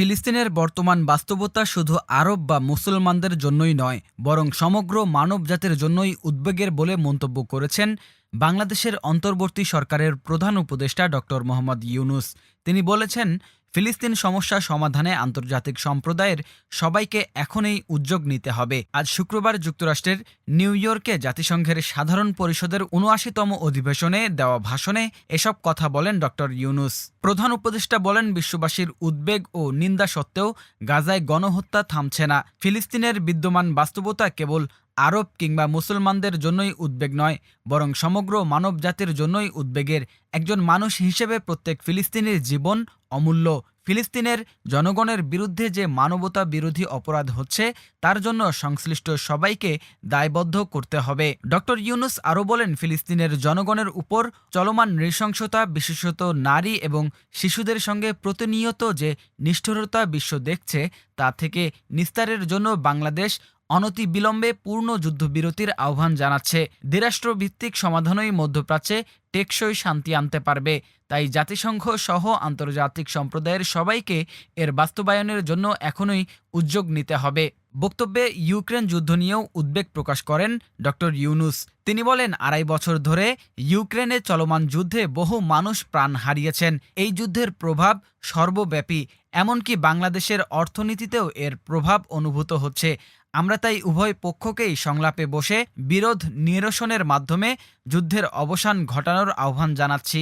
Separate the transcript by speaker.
Speaker 1: ফিলিস্তিনের বর্তমান বাস্তবতা শুধু আরব বা মুসলমানদের জন্যই নয়, বরং সমগ্র মানব জাতির জন্যই উদ্বেগের বলে মন্তব্য করেছেন বাংলাদেশের অন্তর্বর্তী সরকারের প্রধান উপদেষ্টা ড মোহাম্মদ ইউনুস। তিনি বলেছেন ফিলিস্তিন সমস্যা সমাধানে আন্তর্জাতিক সম্প্রদায়ের সবাইকে এখনই উদ্যোগ নিতে হবে। আজ শুক্রবার যুক্তরাষ্ট্রের নিউ ইয়র্কে জাতিসংঘের সাধারণ পরিষদের উনআশিতম অধিবেশনে দেওয়া ভাষণে এসব কথা বলেন ড. ইউনুস। প্রধান উপদেষ্টা বলেন, বিশ্ববাসীর উদ্বেগ ও নিন্দা সত্ত্বেও গাজায় গণহত্যা থামছে না। ফিলিস্তিনের বিদ্যমান বাস্তবতা কেবল আরব কিংবা মুসলমানদের জন্যই উদ্বেগ নয়, বরং সমগ্র মানবজাতির জন্যই উদ্বেগের একজন মানুষ হিসেবে প্রত্যেক ফিলিস্তিনির জীবন অমূল্য। ফিলিস্তিনের জনগণের বিরুদ্ধে যে মানবতা বিরোধী অপরাধ হচ্ছে, তার জন্য সংশ্লিষ্ট সবাইকে দায়বদ্ধ করতে হবে। ড. ইউনুস আরও বলেন, ফিলিস্তিনের জনগণের উপর চলমান নৃশংসতা, বিশেষত নারী এবং শিশুদের সঙ্গে প্রতিনিয়ত যে নিষ্ঠুরতা বিশ্ব দেখছে, তা থেকে নিস্তারের জন্য বাংলাদেশ অনতি বিলম্বে পূর্ণ যুদ্ধবিরতির আহ্বান জানাচ্ছে। দ্বিরাষ্ট্রভিত্তিক সমাধানই মধ্যপ্রাচ্যে টেকসই শান্তি আনতে পারবে। তাই জাতিসংঘ সহ আন্তর্জাতিক সম্প্রদায়ের সবাইকে এর বাস্তবায়নের জন্য এখনই উদ্যোগ নিতে হবে। বক্তব্যে ইউক্রেন যুদ্ধ নিয়েও উদ্বেগ প্রকাশ করেন ড. ইউনুস। তিনি বলেন, আড়াই বছর ধরে ইউক্রেনে চলমান যুদ্ধে বহু মানুষ প্রাণ হারিয়েছেন। এই যুদ্ধের প্রভাব সর্বব্যাপী। এমনকি বাংলাদেশের অর্থনীতিতেও এর প্রভাব অনুভূত হচ্ছে। আমরা তাই উভয় পক্ষকেই সংলাপে বসে বিরোধ নিরসনের মাধ্যমে যুদ্ধের অবসান ঘটানোর আহ্বান জানাচ্ছি।